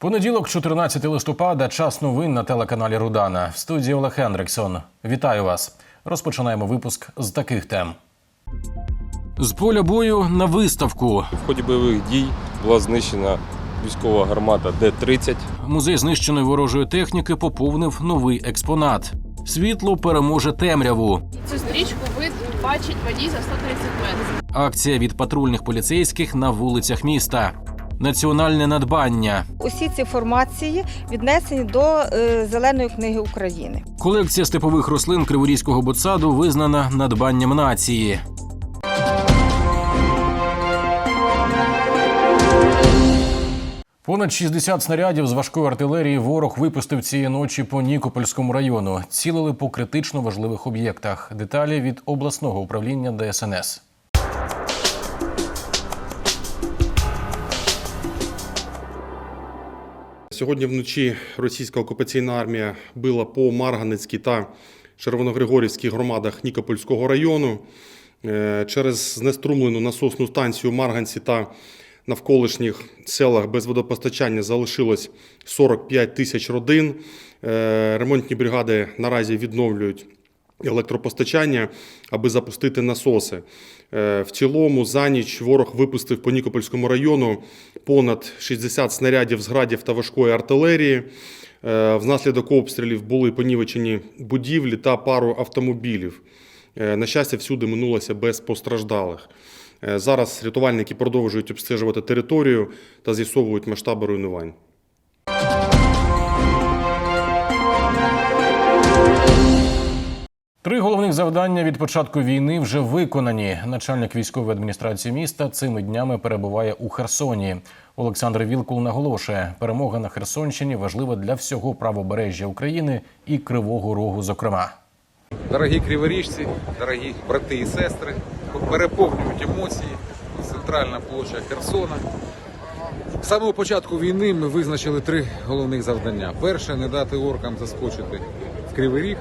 Понеділок, 14 листопада, час новин на телеканалі Рудана. В студії Олег Хендриксон. Вітаю вас. Розпочинаємо випуск з таких тем. З поля бою на виставку. В ході бойових дій була знищена військова гармата Д-30. Музей знищеної ворожої техніки поповнив новий експонат. Світло переможе темряву. Цю стрічку вид бачить водій за 130 метрів. Акція від патрульних поліцейських на вулицях міста. Національне надбання. Усі ці формації віднесені до е, зеленої книги України. Колекція степових рослин Криворізького ботсаду визнана надбанням нації. Понад 60 снарядів з важкої артилерії ворог випустив цієї ночі по Нікопольському району. Цілили по критично важливих об'єктах. Деталі від обласного управління ДСНС. Сьогодні вночі російська окупаційна армія била по Марганецькій та Червоногригорівській громадах Нікопольського району. Е, Через знеструмлену насосну станцію Марганці та навколишніх селах без водопостачання залишилось 45 тисяч родин. Е, Ремонтні бригади наразі відновлюють електропостачання, аби запустити насоси. Е, В цілому за ніч ворог випустив по Нікопольському району понад 60 снарядів з градів та важкої артилерії. Е, Внаслідок обстрілів були понівечені будівлі та пару автомобілів. Е, На щастя, всюди минулося без постраждалих. Зараз рятувальники продовжують обстежувати територію та з'ясовують масштаби руйнувань. Три головних завдання від початку війни вже виконані. Начальник військової адміністрації міста цими днями перебуває у Херсоні. Олександр Вілкул наголошує, перемога на Херсонщині важлива для всього правобережжя України і Кривого Рогу, зокрема. Дорогі криворіжці, дорогі брати і сестри, переповнюють емоції. Центральна площа Херсона. З самого початку війни ми визначили три головних завдання. Перше не дати оркам заскочити в Кривий Ріг,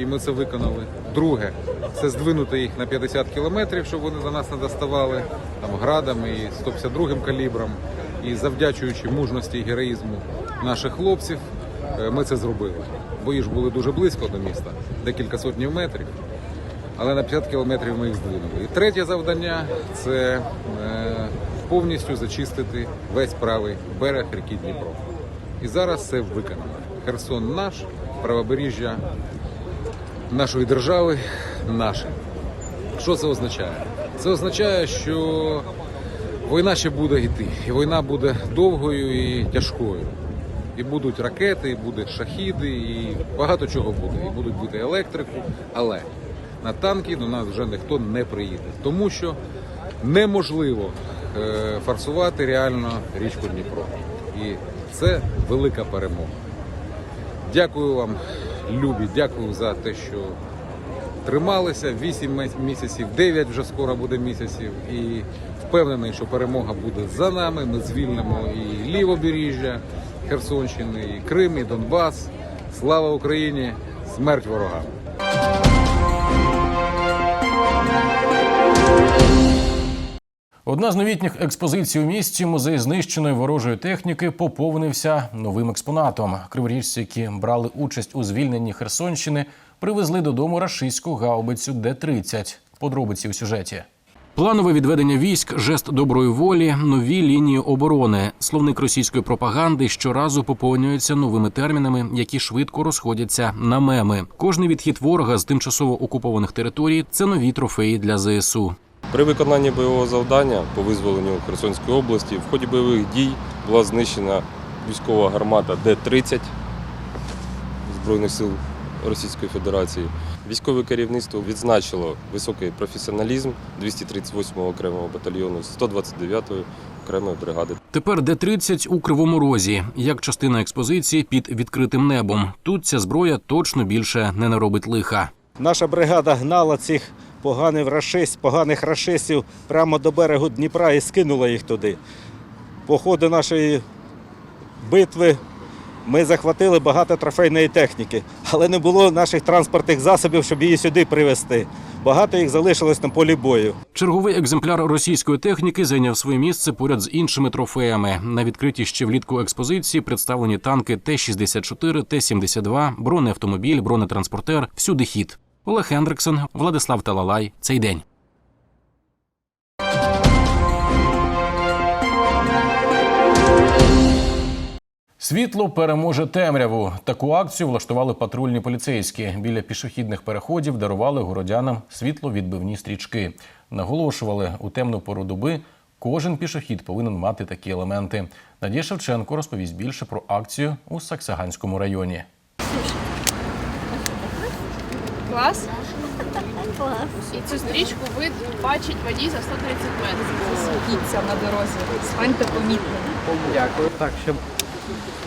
і ми це виконали. Друге це здвинути їх на 50 кілометрів, щоб вони до нас не доставали там градами і 152 калібром. І завдячуючи мужності і героїзму наших хлопців, е, ми це зробили. Бої ж були дуже близько до міста, декілька сотнів метрів, але на 50 кілометрів ми їх здвинули. І третє завдання це е, повністю зачистити весь правий берег ріки Дніпро. І зараз це виконано. Херсон наш, правобережжя нашої держави наше. Що це означає? Це означає, що війна ще буде йти, і війна буде довгою і тяжкою. І будуть ракети, і будуть шахіди, і багато чого буде. І будуть бути електрику. Але на танки до нас вже ніхто не приїде, тому що неможливо е, форсувати реально річку Дніпро. І це велика перемога. Дякую вам, любі, дякую за те, що трималися 8 місяців, 9 вже скоро буде місяців. І впевнений, що перемога буде за нами. Ми звільнимо і лівобережжя Херсонщини, і Крим, і Донбас. Слава Україні! Смерть ворогам! Одна з новітніх експозицій у місті музей знищеної ворожої техніки поповнився новим експонатом. Криворіжці, які брали участь у звільненні Херсонщини, привезли додому рашистську гаубицю Д-30. Подробиці у сюжеті. Планове відведення військ, жест доброї волі, нові лінії оборони. Словник російської пропаганди щоразу поповнюється новими термінами, які швидко розходяться на меми. Кожний відхід ворога з тимчасово окупованих територій це нові трофеї для ЗСУ. При виконанні бойового завдання по визволенню Херсонської області в ході бойових дій була знищена військова гармата Д-30 Збройних сил Російської Федерації. Військове керівництво відзначило високий професіоналізм 238-го окремого батальйону 129-ї окремої бригади. Тепер Д-30 у кривому розі, як частина експозиції під відкритим небом. Тут ця зброя точно більше не наробить лиха. Наша бригада гнала цих поганих рашист, поганих рашистів прямо до берегу Дніпра і скинула їх туди. По ходу нашої битви Ми захватили багато трофейної техніки, але не було наших транспортних засобів, щоб її сюди привезти. Багато їх залишилось на полі бою. Черговий екземпляр російської техніки зайняв своє місце поряд з іншими трофеями. На відкритій ще влітку експозиції представлені танки Т-64, Т-72, бронеавтомобіль, бронетранспортер, всюди хід. Олег Хендриксон, Владислав Талалай. Цей день. Світло переможе темряву. Таку акцію влаштували патрульні поліцейські. Біля пішохідних переходів дарували городянам світловідбивні стрічки. Наголошували у темну пору доби. Кожен пішохід повинен мати такі елементи. Надія Шевченко розповість більше про акцію у Саксаганському районі. Клас? І цю стрічку ви бачить водій за 130 метрів. Світіться на дорозі, станьте помітними. Дякую. Так, щоб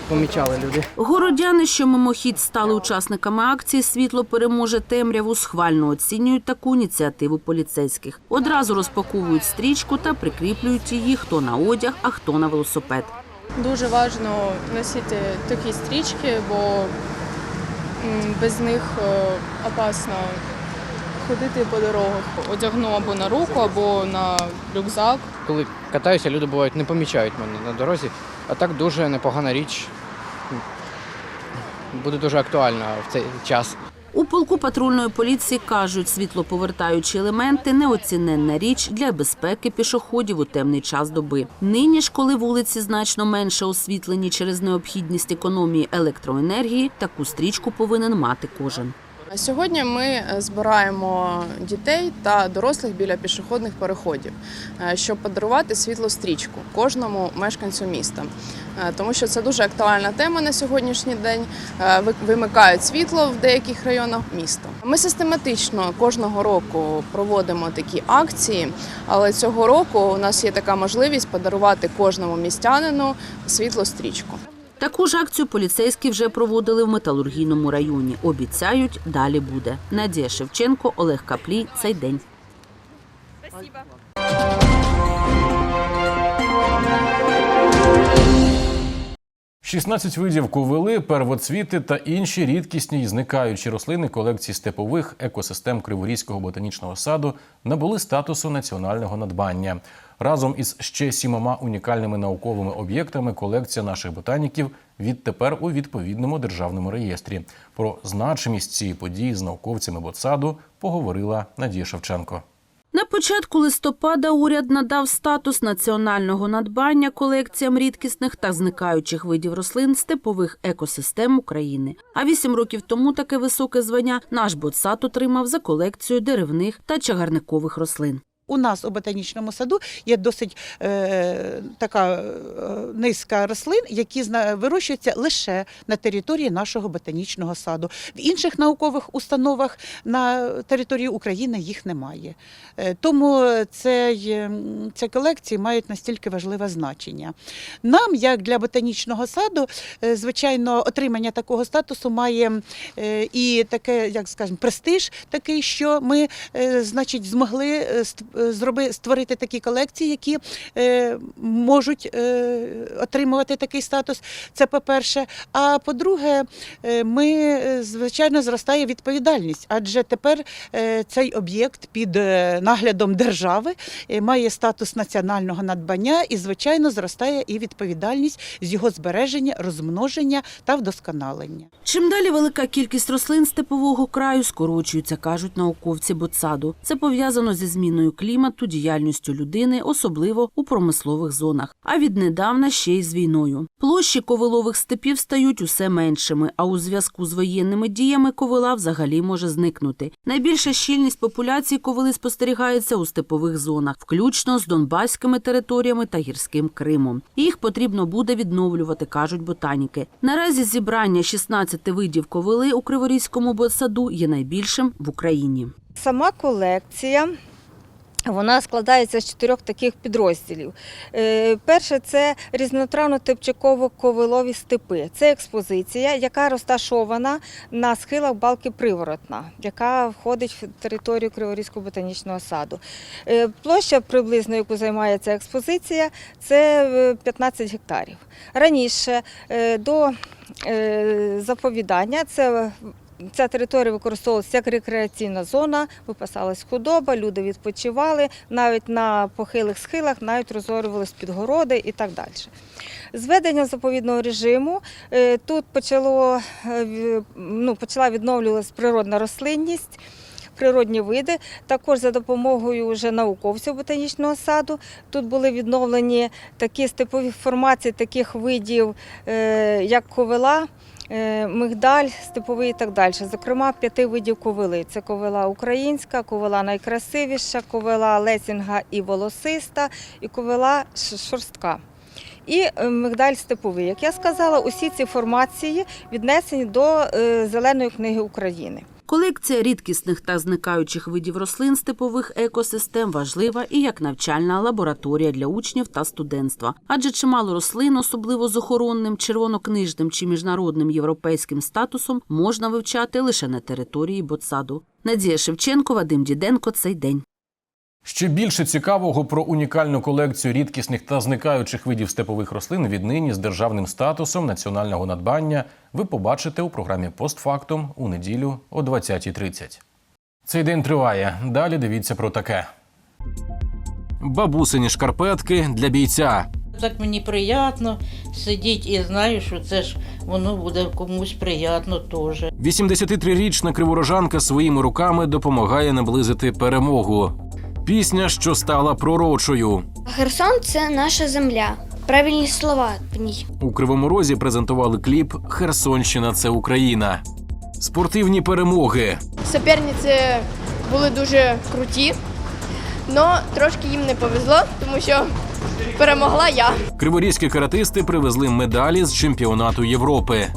помічали люди. Городяни, що мимохідь стали учасниками акції Світло переможе темряву, схвально оцінюють таку ініціативу поліцейських. Одразу розпаковують стрічку та прикріплюють її хто на одяг, а хто на велосипед. Дуже важливо носити такі стрічки, бо без них е, опасно ходити по дорогах. Одягну або на руку, або на рюкзак. Коли катаюся, люди бувають не помічають мене на дорозі. А так дуже непогана річ. Буде дуже актуальна в цей час. У полку патрульної поліції кажуть, світлоповертаючі елементи неоціненна річ для безпеки пішоходів у темний час доби. Нині ж, коли вулиці значно менше освітлені через необхідність економії електроенергії, таку стрічку повинен мати кожен. Сьогодні ми е, збираємо дітей та дорослих біля пішохідних переходів, е, щоб подарувати світло стрічку кожному мешканцю міста. Е, Тому що це дуже актуальна тема на сьогоднішній день. Вимикають світло в деяких районах міста. Ми систематично кожного року проводимо такі акції, але цього року у нас є така можливість подарувати кожному містянину світло стрічку. Таку ж акцію поліцейські вже проводили в металургійному районі. Обіцяють, далі буде. Надія Шевченко, Олег Каплій. Цей день. 16 видів ковили, первоцвіти та інші рідкісні й зникаючі рослини колекції степових екосистем Криворізького ботанічного саду набули статусу національного надбання. Разом із ще сімома унікальними науковими об'єктами колекція наших ботаніків відтепер у відповідному державному реєстрі. Про значимість цієї події з науковцями ботсаду поговорила Надія Шевченко. На початку листопада уряд надав статус національного надбання колекціям рідкісних та зникаючих видів рослин степових екосистем України. А вісім років тому таке високе звання наш ботсад отримав за колекцію деревних та чагарникових рослин. У нас у ботанічному саду є досить е, така е, низка рослин, які вирощуються лише на території нашого ботанічного саду. В інших наукових установах на території України їх немає. Е, тому цей, ці колекції мають настільки важливе значення. Нам, як для ботанічного саду, е, звичайно, отримання такого статусу має і таке, як скажемо, престиж такий, що ми, значить, змогли зроби, створити такі колекції, які е, можуть е, отримувати такий статус. Це по-перше. А по-друге, е, ми, е, звичайно, зростає відповідальність, адже тепер е, цей об'єкт під е, наглядом держави е, має статус національного надбання і, звичайно, зростає і відповідальність з його збереження, розмноження та вдосконалення. Чим далі велика кількість рослин степового краю скорочується, кажуть науковці ботсаду. Це пов'язано зі зміною клімату, діяльністю людини, особливо у промислових зонах. А віднедавна ще й з війною. Площі ковилових степів стають усе меншими, а у зв'язку з воєнними діями ковила взагалі може зникнути. Найбільша щільність популяції ковили спостерігається у степових зонах, включно з донбаськими територіями та гірським Кримом. Їх потрібно буде відновлювати, кажуть ботаніки. Наразі зібрання 16 видів ковили у Криворізькому ботсаду є найбільшим в Україні. Сама колекція Вона складається з чотирьох таких підрозділів. Е, Перше це різнотравно-тепчаково-ковилові степи. Це експозиція, яка розташована на схилах балки Приворотна, яка входить в територію Криворізького ботанічного саду. Е, Площа приблизно, яку займає ця експозиція, це е, 15 гектарів. Раніше е, до е, заповідання це Ця територія використовувалася як рекреаційна зона, випасалась худоба, люди відпочивали, навіть на похилих схилах навіть розорювались підгороди і так далі. З введенням заповідного режиму е, тут почало, е, ну, почала відновлюватися природна рослинність. Природні види, також за допомогою вже науковців ботанічного саду. Тут були відновлені такі степові формації таких видів, е, як ковила, е, мигдаль, степовий і так далі. Зокрема, п'яти видів ковили. Це ковила українська, ковила найкрасивіша, ковила лесінга і волосиста, і ковила шорстка. І е, мигдаль степовий. Як я сказала, усі ці формації віднесені до е, Зеленої книги України. Колекція рідкісних та зникаючих видів рослин степових екосистем важлива і як навчальна лабораторія для учнів та студентства. Адже чимало рослин, особливо з охоронним, червонокнижним чи міжнародним європейським статусом, можна вивчати лише на території Ботсаду. Надія Шевченко, Вадим Діденко. Цей день. Ще більше цікавого про унікальну колекцію рідкісних та зникаючих видів степових рослин віднині з державним статусом національного надбання ви побачите у програмі «Постфактум» у неділю о 20.30. Цей день триває. Далі дивіться про таке. Бабусині шкарпетки для бійця. Так мені приємно сидіти і знаю, що це ж воно буде комусь приємно теж. 83-річна криворожанка своїми руками допомагає наблизити перемогу. Пісня, що стала пророчою. Херсон це наша земля. Правильні слова в ній. У Кривому Розі презентували кліп Херсонщина це Україна. Спортивні перемоги. Соперниці були дуже круті, але трошки їм не повезло, тому що перемогла я. Криворізькі каратисти привезли медалі з чемпіонату Європи.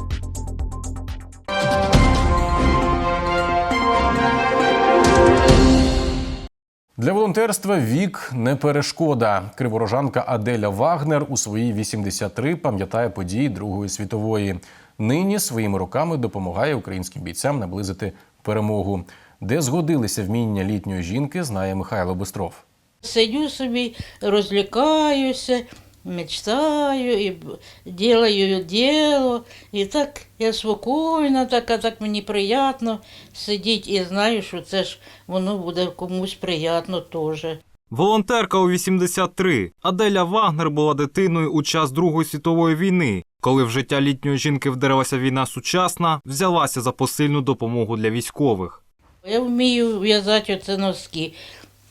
Для волонтерства вік не перешкода. Криворожанка Аделя Вагнер у свої 83 пам'ятає події Другої світової. Нині своїми руками допомагає українським бійцям наблизити перемогу. Де згодилися вміння літньої жінки, знає Михайло Бистров. Сидю собі, розлікаюся, мечтаю і делаю діло. І так я спокійна, так, а так мені приємно сидіти і знаю, що це ж воно буде комусь приємно теж. Волонтерка у 83. Аделя Вагнер була дитиною у час Другої світової війни. Коли в життя літньої жінки вдерлася війна сучасна, взялася за посильну допомогу для військових. Я вмію в'язати оце носки.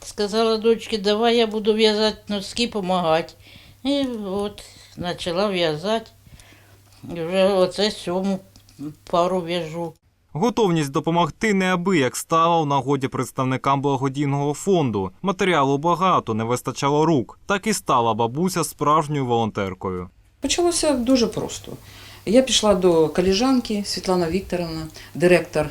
Сказала дочці, давай я буду в'язати носки, допомагати. І от почала в'язати. Вже оце сьому пару в'яжу. Готовність допомогти неабияк стала у нагоді представникам благодійного фонду. Матеріалу багато, не вистачало рук. Так і стала бабуся справжньою волонтеркою. Почалося дуже просто. Я пішла до коліжанки Світлана Вікторовна, директор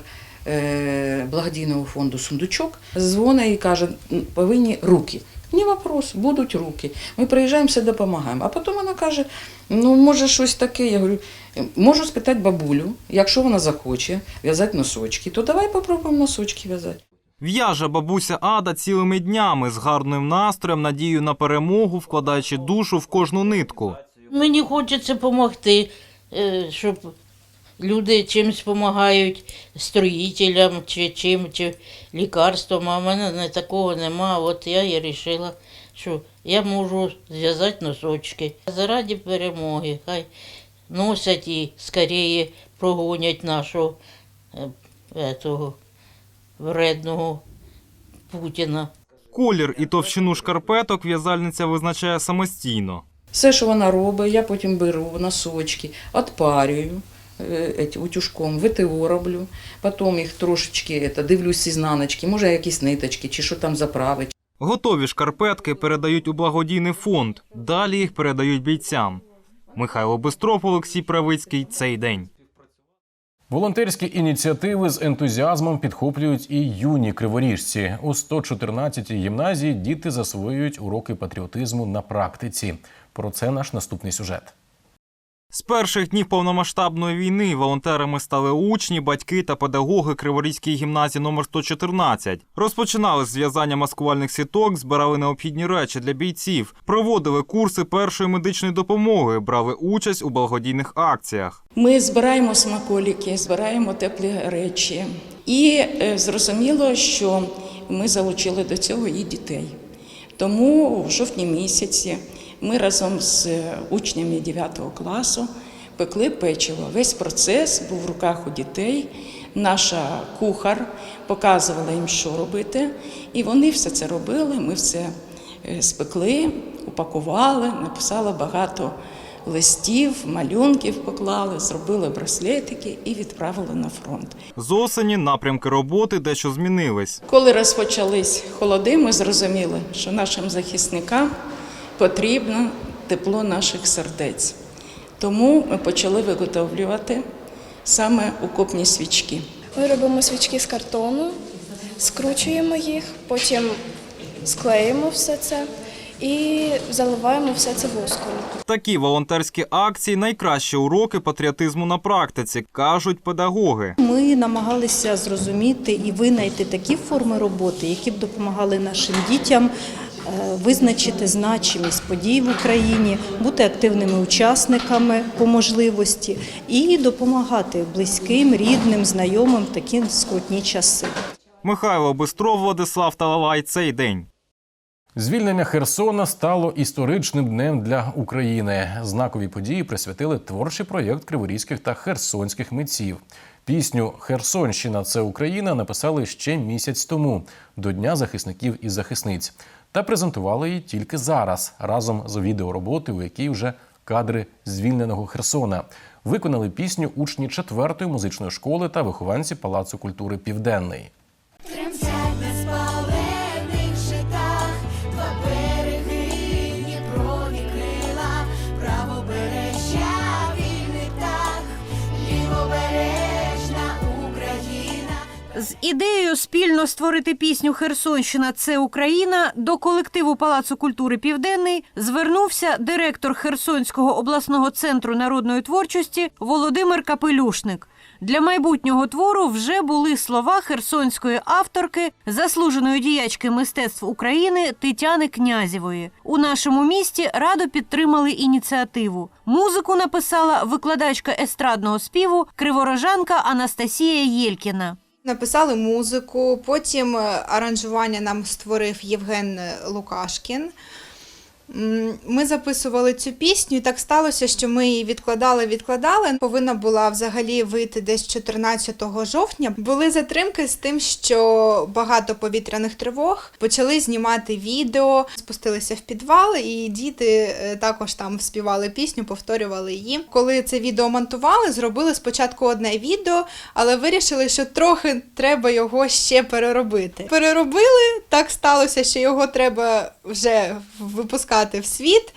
е, благодійного фонду Сундучок. Дзвонить і каже, повинні руки. Ні вопрос, будуть руки. Ми приїжджаємо, все допомагаємо. А потім вона каже: ну, може, щось таке. Я говорю, можу спитати бабулю, якщо вона захоче в'язати носочки, то давай попробуємо носочки в'язати. В'яже бабуся Ада цілими днями з гарним настроєм, надією на перемогу, вкладаючи душу в кожну нитку. Мені хочеться допомогти, щоб люди чимось допомагають строїтелям чи чим, чи лікарством, а в мене не такого нема. От я і вирішила, що я можу зв'язати носочки. Заради перемоги, хай носять і скоріше прогонять нашого етого, вредного Путіна. Колір і товщину шкарпеток в'язальниця визначає самостійно. Все, що вона робить, я потім беру носочки, отпарюю е, еті, утюжком, ВТО роблю, потім їх трошечки это, дивлюсь із наночки, може якісь ниточки, чи що там заправить. Готові шкарпетки передають у благодійний фонд. Далі їх передають бійцям. Михайло Бистров, Олексій Правицький. Цей день. Волонтерські ініціативи з ентузіазмом підхоплюють і юні криворіжці. У 114-й гімназії діти засвоюють уроки патріотизму на практиці. Про це наш наступний сюжет. З перших днів повномасштабної війни волонтерами стали учні, батьки та педагоги Криворізької гімназії номер 114. Розпочинали зв'язання маскувальних сіток, збирали необхідні речі для бійців, проводили курси першої медичної допомоги, брали участь у благодійних акціях. Ми збираємо смаколики, збираємо теплі речі. І е, зрозуміло, що ми залучили до цього і дітей. Тому в жовтні місяці ми разом з учнями 9 класу пекли печиво. Весь процес був в руках у дітей. Наша кухар показувала їм, що робити, і вони все це робили. Ми все е, спекли, упакували, написали багато листів, малюнків поклали, зробили браслетики і відправили на фронт. З осені напрямки роботи дещо змінились. Коли розпочались холоди, ми зрозуміли, що нашим захисникам потрібно тепло наших сердець. Тому ми почали виготовлювати саме окопні свічки. Ми робимо свічки з картону, скручуємо їх, потім склеїмо все це і заливаємо все це воском. Такі волонтерські акції найкращі уроки патріотизму на практиці, кажуть педагоги. Ми намагалися зрозуміти і винайти такі форми роботи, які б допомагали нашим дітям визначити значимість подій в Україні, бути активними учасниками по можливості і допомагати близьким, рідним, знайомим в такі скрутні часи. Михайло Бистров, Владислав Талалай. Цей день. Звільнення Херсона стало історичним днем для України. Знакові події присвятили творчий проєкт криворізьких та херсонських митців. Пісню Херсонщина це Україна написали ще місяць тому до Дня захисників і захисниць та презентували її тільки зараз разом з відеороботою, у якій вже кадри звільненого Херсона. Виконали пісню учні 4-ї музичної школи та вихованці Палацу культури Південний. З ідеєю спільно створити пісню Херсонщина це Україна до колективу Палацу культури Південний звернувся директор Херсонського обласного центру народної творчості Володимир Капелюшник. Для майбутнього твору вже були слова херсонської авторки, заслуженої діячки мистецтв України Тетяни Князєвої. У нашому місті радо підтримали ініціативу. Музику написала викладачка естрадного співу криворожанка Анастасія Єлькіна. Написали музику, потім е, аранжування нам створив Євген Лукашкін. Ми записували цю пісню, і так сталося, що ми її відкладали, відкладали. Повинна була взагалі вийти десь 14 жовтня. Були затримки з тим, що багато повітряних тривог почали знімати відео, спустилися в підвал, і діти е, також там співали пісню, повторювали її. Коли це відео монтували, зробили спочатку одне відео, але вирішили, що трохи треба його ще переробити. Переробили, так сталося, що його треба вже випускати в світ.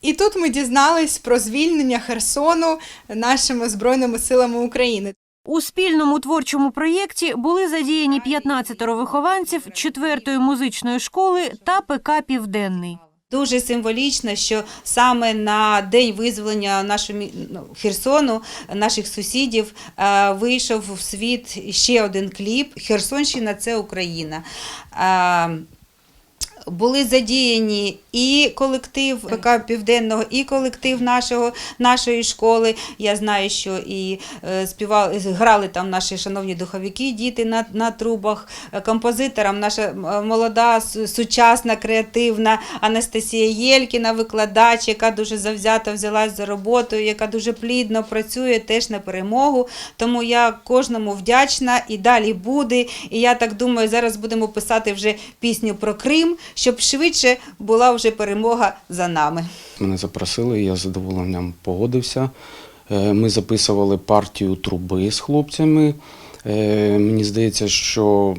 І тут ми дізнались про звільнення Херсону нашими Збройними силами України. У спільному творчому проєкті були задіяні 15 вихованців 4-ї музичної школи та ПК Південний. Дуже символічно, що саме на день визволення нашого ну, Херсону, наших сусідів, е, вийшов в світ ще один кліп Херсонщина це Україна. Були задіяні і колектив ПК Південного, і колектив нашого, нашої школи. Я знаю, що і е, співали, грали там наші шановні духовики, діти на, на трубах. Е, Композитором наша е, молода, сучасна, креативна Анастасія Єлькіна, викладач, яка дуже завзято взялась за роботу, яка дуже плідно працює теж на перемогу. Тому я кожному вдячна і далі буде. І я так думаю, зараз будемо писати вже пісню про Крим, щоб швидше була вже перемога за нами. Мене запросили, я з задоволенням погодився. Е, Ми записували партію труби з хлопцями. Е, Мені здається, що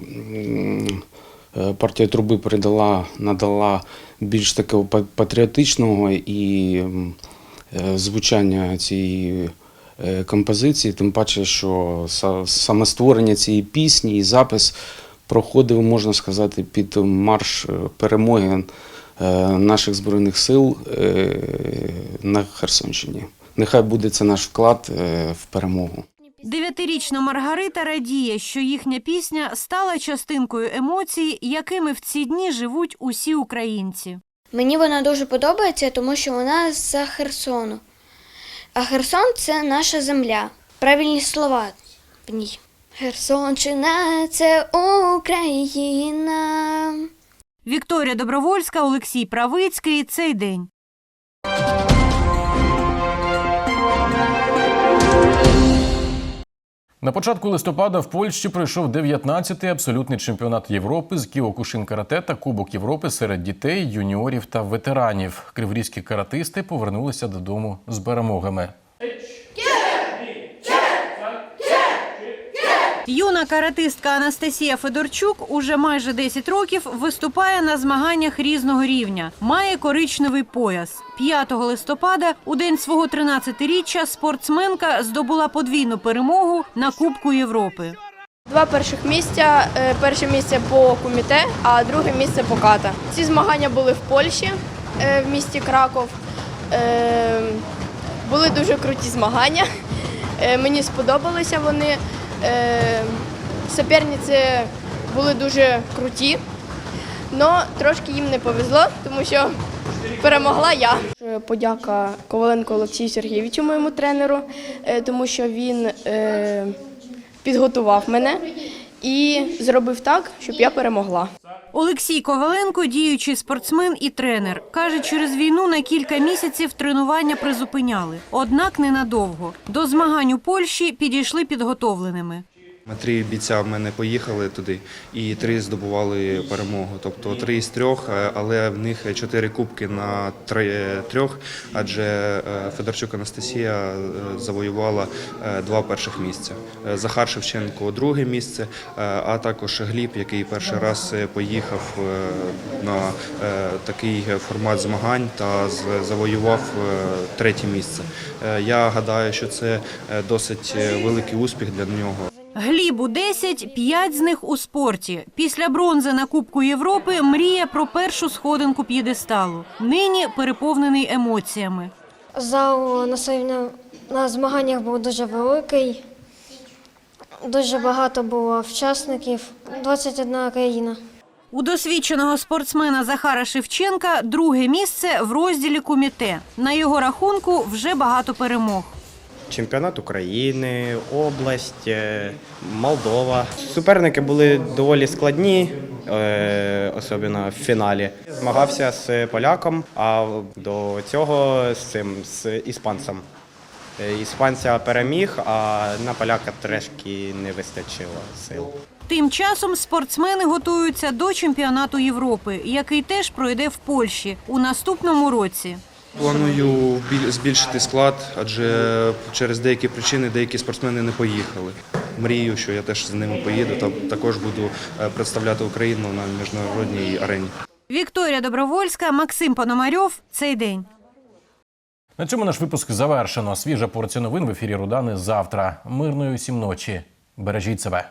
е, партія труби передала, надала більш такого патріотичного і звучання цієї композиції, тим паче, що саме створення цієї пісні і запис проходив, можна сказати, під марш е, перемоги е, наших Збройних сил е, на Херсонщині. Нехай буде це наш вклад в перемогу. Дев'ятирічна Маргарита радіє, що їхня пісня стала частинкою емоцій, якими в ці дні живуть усі українці. Мені вона дуже подобається, тому що вона з Херсону. А Херсон це наша земля. Правильні слова в ній. Херсонщина це Україна. Вікторія Добровольська, Олексій Правицький. Цей день. На початку листопада в Польщі пройшов 19-й абсолютний чемпіонат Європи з кіокушин карате та Кубок Європи серед дітей, юніорів та ветеранів. Криворізькі каратисти повернулися додому з перемогами. Юна каратистка Анастасія Федорчук уже майже 10 років виступає на змаганнях різного рівня. Має коричневий пояс. 5 листопада, у день свого 13-річчя, спортсменка здобула подвійну перемогу на Кубку Європи. Два перших місця. Е, Перше місце по куміте, а друге місце по ката. Ці змагання були в Польщі, е, в місті Краков. Е, Були дуже круті змагання. Мені сподобалися вони. Е, Суперниці були дуже круті, але трошки їм не повезло, тому що перемогла я. Подяка Коваленко Олексію Сергійовичу, моєму тренеру, е, тому що він е, підготував мене і зробив так, щоб я перемогла. Олексій Коваленко, діючий спортсмен і тренер, каже, через війну на кілька місяців тренування призупиняли. Однак ненадовго. До змагань у Польщі підійшли підготовленими. Три бійця в мене поїхали туди і три здобували перемогу. Тобто три з трьох, е, але в них чотири кубки на трьох, адже е, Федорчук Анастасія е, завоювала два перших місця. Захар Шевченко друге місце, а також Гліб, який перший раз поїхав на такий формат змагань та завоював третє місце. Я гадаю, що це досить великий успіх для нього. Глібу 10, 5 з них у спорті. Після бронзи на Кубку Європи мріє про першу сходинку п'єдесталу. Нині переповнений емоціями. Зал на, своїм- на змаганнях був дуже великий. Дуже багато було учасників, 21 країна. У досвідченого спортсмена Захара Шевченка друге місце в розділі куміте. На його рахунку вже багато перемог. Чемпіонат України, область, е, Молдова. Суперники були доволі складні, е, особливо в фіналі. Змагався з поляком, а до цього з цим з іспанцем. Е, Іспанця переміг, а на поляка трошки не вистачило сил. Тим часом спортсмени готуються до чемпіонату Європи, який теж пройде в Польщі у наступному році. Планую біль- збільшити склад, адже через деякі причини деякі спортсмени не поїхали. Мрію, що я теж з ними поїду та також буду е, представляти Україну на міжнародній арені. Вікторія Добровольська, Максим Пономарьов. Цей день. На цьому наш випуск завершено. Свіжа порція новин в ефірі Рудани завтра. Мирної усім ночі. Бережіть себе.